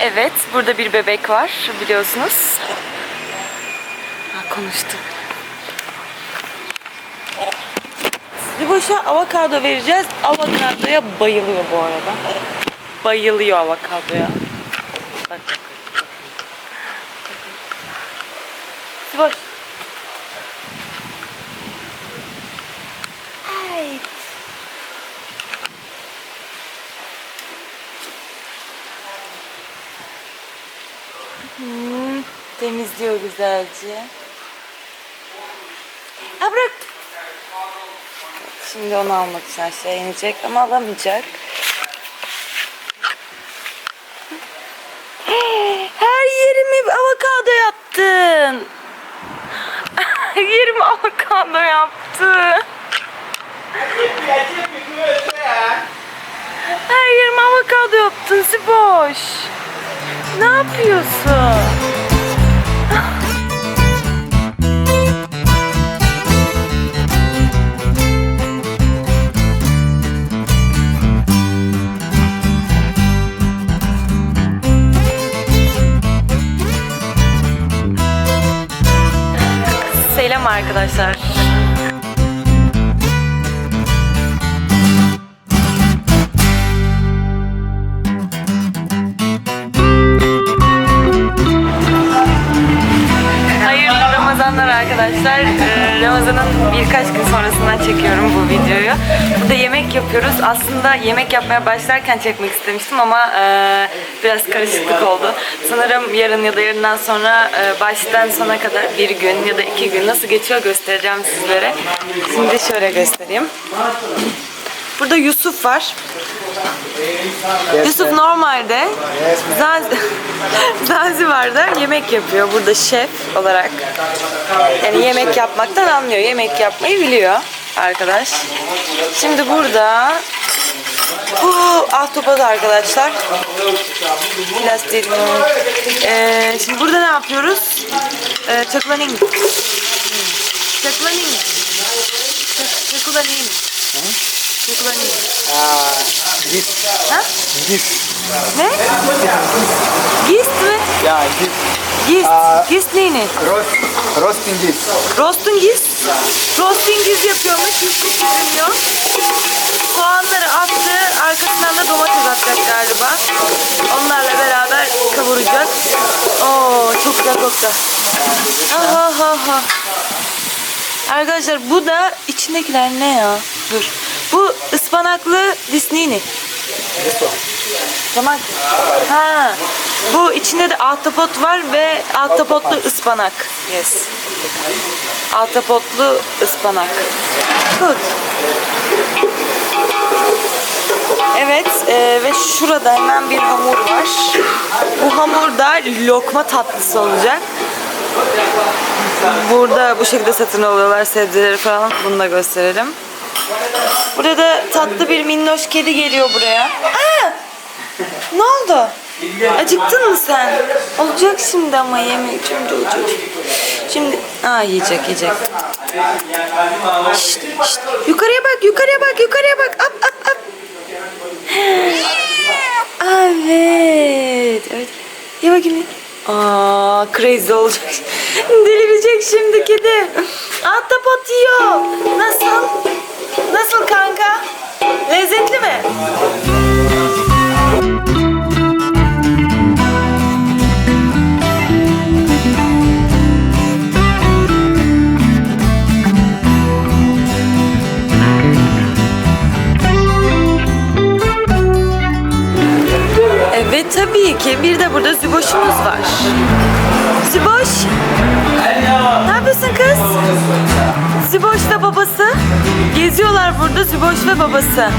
Evet, burada bir bebek var biliyorsunuz. Ha, konuştu. Boşa avokado vereceğiz. Avokadoya bayılıyor bu arada. Bayılıyor avokadoya. Bak bak. Temizliyor güzelce. Ha bırak. Şimdi onu almak için aşağı inecek ama alamayacak. Her yerimi avokado yaptın. Yerimi avokado yaptı. Her yerimi avokado yaptın Siboş. Ne yapıyorsun? Arkadaşlar. Hayırlı Ramazanlar arkadaşlar. Ee, Ramazan'ın birkaç gün sonrasından çekiyorum bu videoyu. Burada yemek yapıyoruz. Aslında yemek yapmaya başlarken çekmek istemiştim ama e, biraz karışıklık oldu. Sanırım yarın ya da yarından sonra e, baştan sona kadar bir gün ya da iki gün nasıl geçiyor göstereceğim sizlere. Şimdi şöyle göstereyim. Burada Yusuf var. Yusuf normalde Zaz Zanzibar'da yemek yapıyor. Burada şef olarak. Yani yemek yapmaktan anlıyor. Yemek yapmayı biliyor arkadaş. Şimdi burada bu ahtapot arkadaşlar. Plastik. Ee, şimdi burada ne yapıyoruz? Ee, çakulaning. Çakulaning. Çak- Çakulaning. Çakulaning. Gis, Ha? gis. Ne? Gist mi? Ya gis. Gist. Aa. Gist neyini? Roast, roasting gis. Roasting gist. Roasting gist yapıyormuş. Yusuf düşünüyor. Soğanları attı. Arkasından da domates atacak galiba. Onlarla beraber kavuracak. Oo çok güzel koktu. Ha ha ha. Arkadaşlar bu da içindekiler ne ya? Dur. Bu ıspanaklı disneyni. Tamam. Ha. Bu içinde de ahtapot var ve ahtapotlu ıspanak. Yes. Ahtapotlu ıspanak. Good. Evet e, ve şurada hemen bir hamur var. Bu hamur da lokma tatlısı olacak. Burada bu şekilde satın alıyorlar sebzeleri falan. Bunu da gösterelim. Burada tatlı bir minnoş kedi geliyor buraya. Aa! Ne oldu? Acıktın mı sen? Olacak şimdi ama yemek şimdi olacak. Şimdi aa yiyecek yiyecek. Şşt, şşt. Yukarıya bak yukarıya bak yukarıya bak. Up up up. Evet. Evet. Ye bakayım. Aa, crazy olacak. Delirecek şimdi kedi. Ahtapot yiyor. Nasıl? Nasıl kanka? Lezzetli mi? Ki. Bir de burada Züboş'umuz var. Züboş. Ne yapıyorsun kız? Züboş ve babası. Geziyorlar burada Züboş ve babası.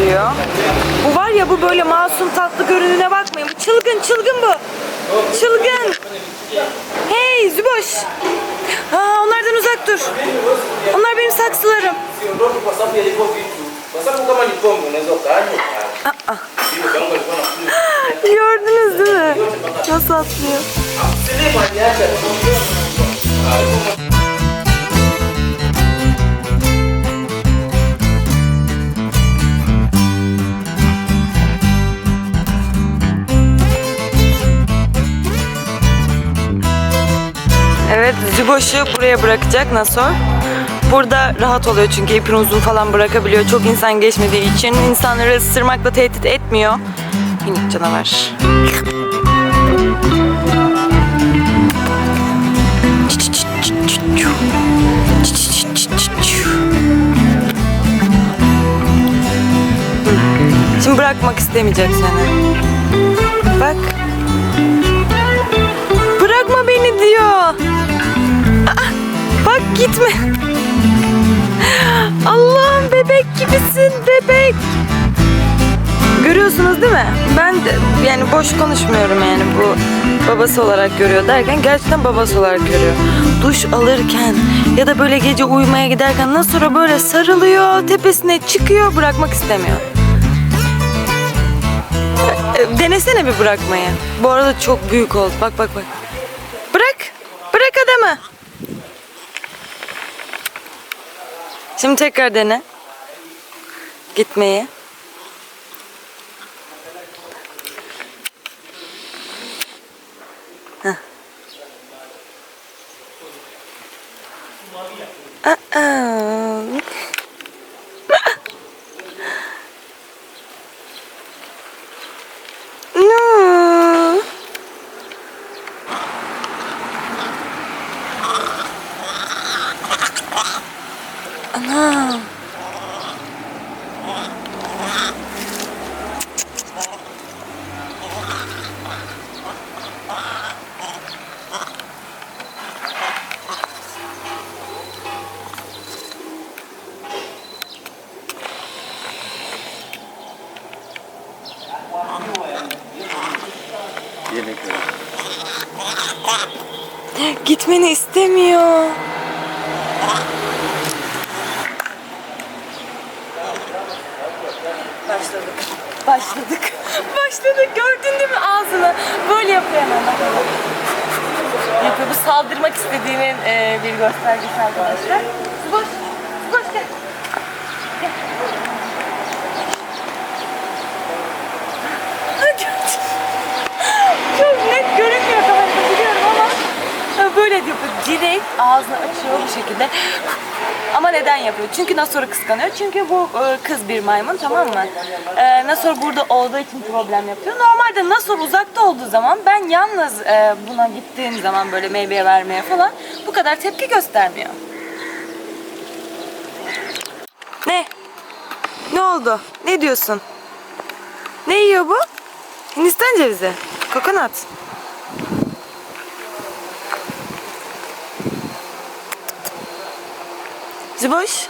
Veriyor. Bu var ya bu böyle masum tatlı görününe bakmayın. Bu çılgın çılgın bu. Çılgın. Hey Züboş. Aa, onlardan uzak dur. Onlar benim saksılarım. Unakunywa. Gördünüz değil mi? Nasıl atlıyor? Evet, Züboş'u buraya bırakacak Nasor. Burada rahat oluyor çünkü ipin uzun falan bırakabiliyor. Çok insan geçmediği için insanları ısırmakla tehdit etmiyor. Minik canavar. Şimdi bırakmak istemeyecek seni. Bak. Beni diyor. Aa, bak gitme. Allah'ım bebek gibisin bebek. Görüyorsunuz değil mi? Ben de yani boş konuşmuyorum yani bu babası olarak görüyor derken gerçekten babası olarak görüyor. Duş alırken ya da böyle gece uyumaya giderken nasıl sonra böyle sarılıyor, tepesine çıkıyor, bırakmak istemiyor. E, Denesene bir bırakmayı. Bu arada çok büyük oldu. Bak bak bak. Bırak. Bırak adamı. Şimdi tekrar dene. Gitmeyi. Gitmeni istemiyor. Başladık. Başladık. Başladık. Gördün değil mi ağzını? Böyle yapıyor hemen. Yapıyor. Bu saldırmak istediğinin e, bir göstergesi arkadaşlar. Boş gel. Gel. Çok net görünmüyor kamerada biliyorum ama e, böyle yapıyor. Direkt ağzını açıyor bu şekilde. Ama neden yapıyor? Çünkü Nasor'u kıskanıyor. Çünkü bu e, kız bir maymun tamam mı? E, Nasor burada olduğu için problem yapıyor. Normalde Nasor uzakta olduğu zaman ben yalnız e, buna gittiğim zaman böyle meyve vermeye falan bu kadar tepki göstermiyor. Ne? Ne oldu? Ne diyorsun? Ne yiyor bu? Hindistan cevizi. Kokonat. Züboş.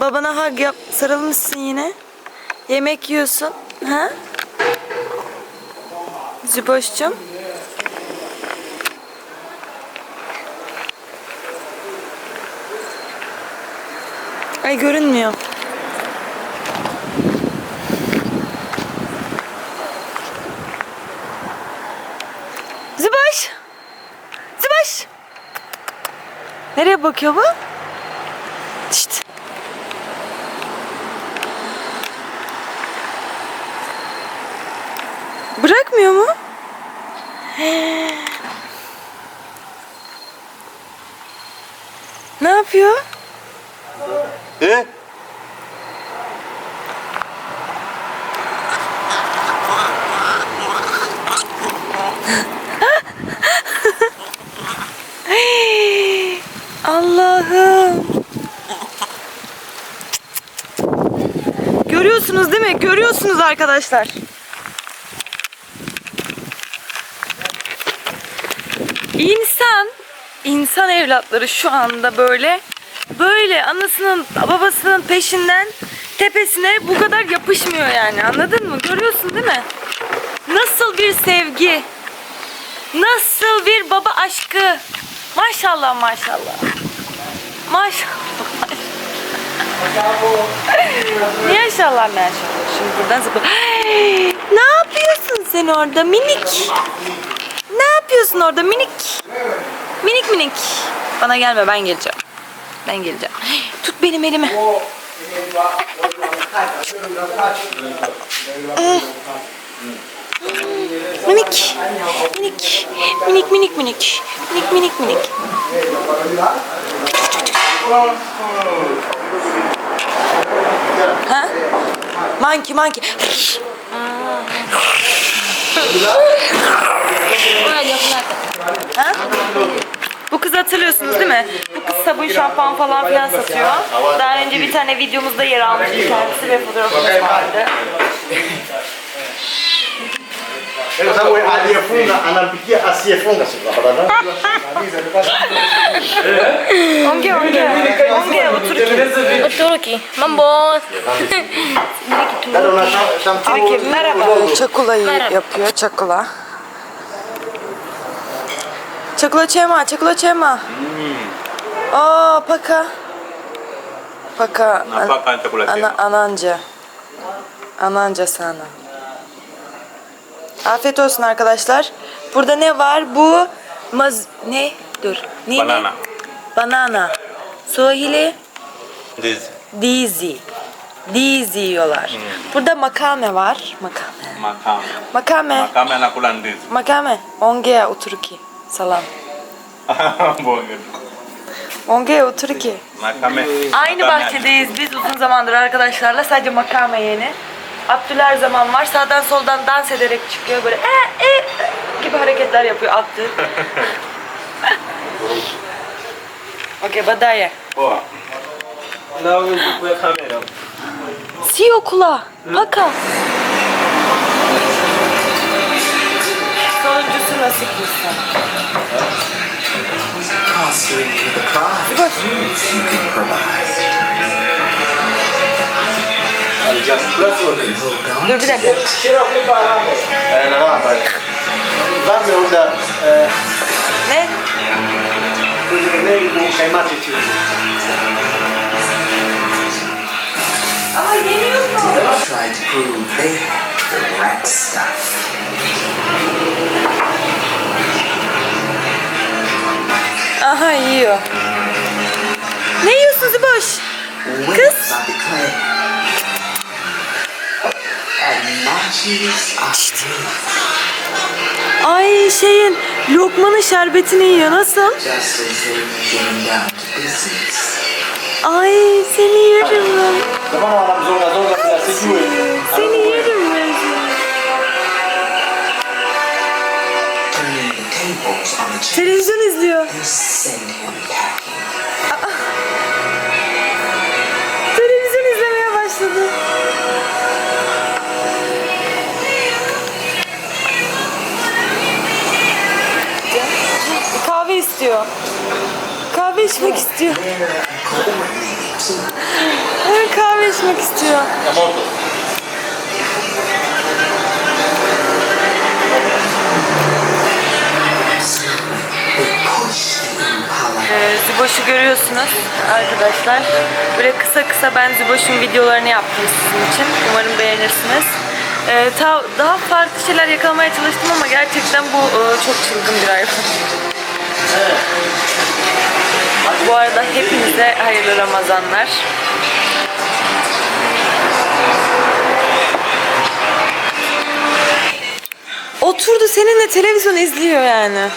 Babana hug yap. Sarılmışsın yine. Yemek yiyorsun. Ha? Züboş'cum. Ay görünmüyor. Zıbaş! Zıbaş! Nereye bakıyor bu? Bırakmıyor mu? Ne yapıyor? E? Allah'ım. Görüyorsunuz değil mi? Görüyorsunuz arkadaşlar. İnsan, insan evlatları şu anda böyle böyle anasının babasının peşinden tepesine bu kadar yapışmıyor yani anladın mı? Görüyorsun değil mi? Nasıl bir sevgi, nasıl bir baba aşkı. Maşallah maşallah. Maşallah. Niye ne aşağılar? Şimdi buradan zıpla. Ne yapıyorsun sen orada minik? Ne yapıyorsun orada minik? Minik minik. Bana gelme ben geleceğim. Ben geleceğim. Tut benim elimi. Minik. Minik. Minik minik minik. Minik minik minik. Ha? Monkey monkey. Ha? Bu kızı hatırlıyorsunuz değil mi? Bu kız sabun, şampuan falan filan satıyor. Daha önce bir tane videomuzda yer almıştı kendisi ve fotoğrafımız vardı. Kwa sababu aliyefunga anapikia asiyefunga si unapata Onge onge. Onge otur ki. Uturuki. Mambo. Dada unashamtibu Peki merhaba. Çakulayı yapıyor çakula. Çema, çakula çema. Aa paka. Paka. an- Napaka chakula ana, ananca. Ananca sana. Afiyet olsun arkadaşlar. Burada ne var? Bu maz ne? Dur. Ne? ne? Banana. Banana. Swahili This. dizi. Dizi yiyorlar. Burada makame var. Makame. Makame. Makame. Makame anakula ndizi. Makame. Ongea uturuki. Salam. Bonge. Ongea uturuki. Makame. Aynı Makame. bahçedeyiz biz uzun zamandır arkadaşlarla. Sadece makame yeni. Abdül her zaman var. Sağdan soldan dans ederek çıkıyor. Böyle e, e, gibi hareketler yapıyor Abdül. Okey, badaya. Poa. Si okula. Paka. nasıl kızsın? Constantly the You can provide. Dur bir dakika. To prove they have the right stuff. Yiyor. Ne yiyorsun? When Kız. I declare, and matches are still Ay şeyin lokmanın şerbetini yiyor nasıl? Ay seni yerim ben. Seni yerim Televizyon izliyor. packing. Televizyon izlemeye başladı. Kahve istiyor. Kahve içmek istiyor. Evet, kahve içmek istiyor. Ee, görüyorsunuz arkadaşlar. Böyle kısa kısa ben Züboş'un videolarını yaptım sizin için. Umarım beğenirsiniz. Ee, ta- daha farklı şeyler yakalamaya çalıştım ama gerçekten bu e, çok çılgın bir hayvan. Bu arada hepinize hayırlı Ramazanlar. Oturdu seninle televizyon izliyor yani.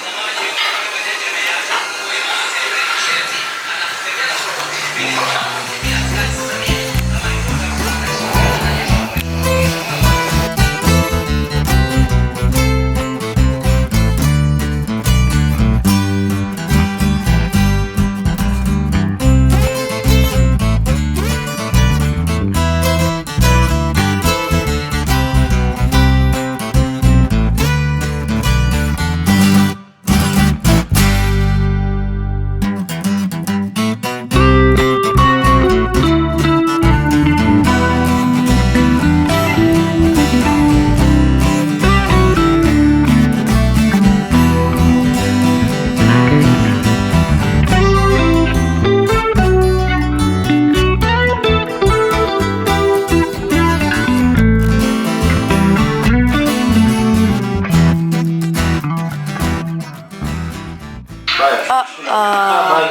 Aa,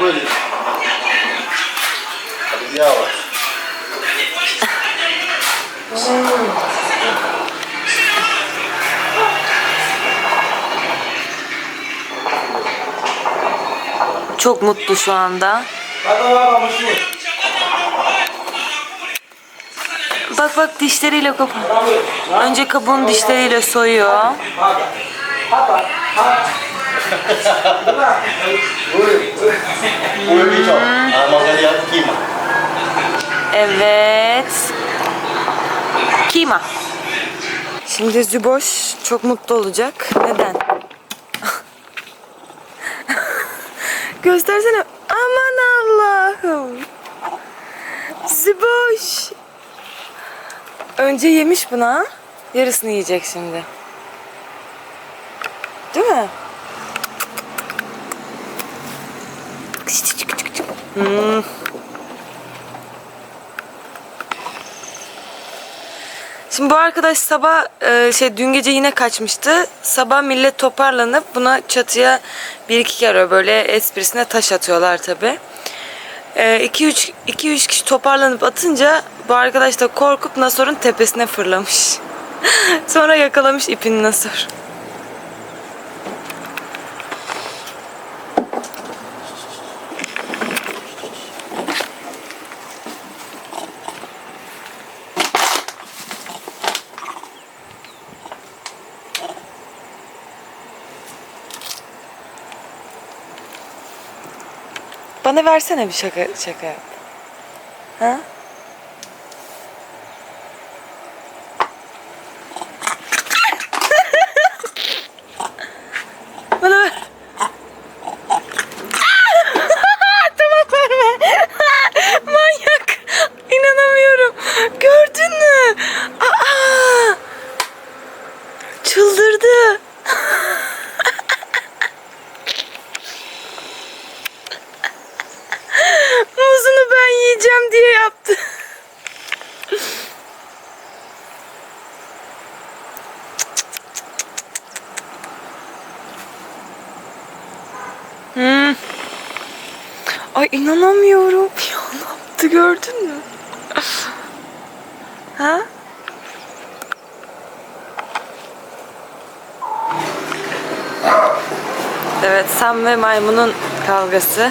çok mutlu şu anda. Bak bak dişleriyle kap. Önce kabuğunu dişleriyle soyuyor. Evet. Kima. Şimdi Züboş çok mutlu olacak. Neden? Göstersene. Aman Allah'ım. Züboş. Önce yemiş buna. Yarısını yiyecek şimdi. Değil mi? Hmm. Şimdi bu arkadaş sabah e, şey dün gece yine kaçmıştı. Sabah millet toparlanıp buna çatıya bir iki kere böyle esprisine taş atıyorlar tabi. 2-3 2-3 kişi toparlanıp atınca bu arkadaş da korkup Nasor'un tepesine fırlamış. Sonra yakalamış ipini Nasor. Bana versene bir şaka şaka yap. Ha? Bana ver. tamam verme. Manyak. İnanamıyorum. Gördün mü? Aa! Çıldırdı. Muzunu ben yiyeceğim diye yaptı. Hmm. Ay inanamıyorum. Ya ne yaptı gördün mü? ha? Evet Sam ve maymunun kavgası.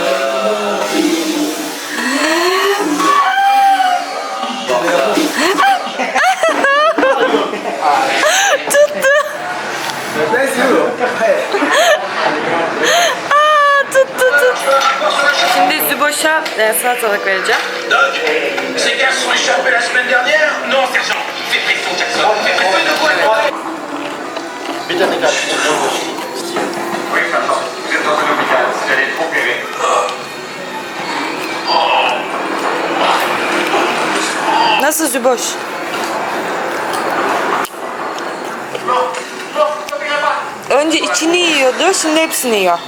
Şimdi Züboş'a e, salatalık vereceğim. Doc, ces gars se sont échappés la semaine dernière Non, sergent. Fais pression, Jackson. Fais pression de quoi Bir tane kaldı. Oui, sergent. Vous êtes dans un hôpital. Vous allez être opéré. Nasıl Züboş? Önce içini yiyordu, şimdi hepsini yiyor.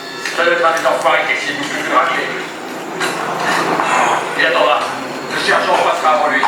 Attendra. Le sergent passera avant lui.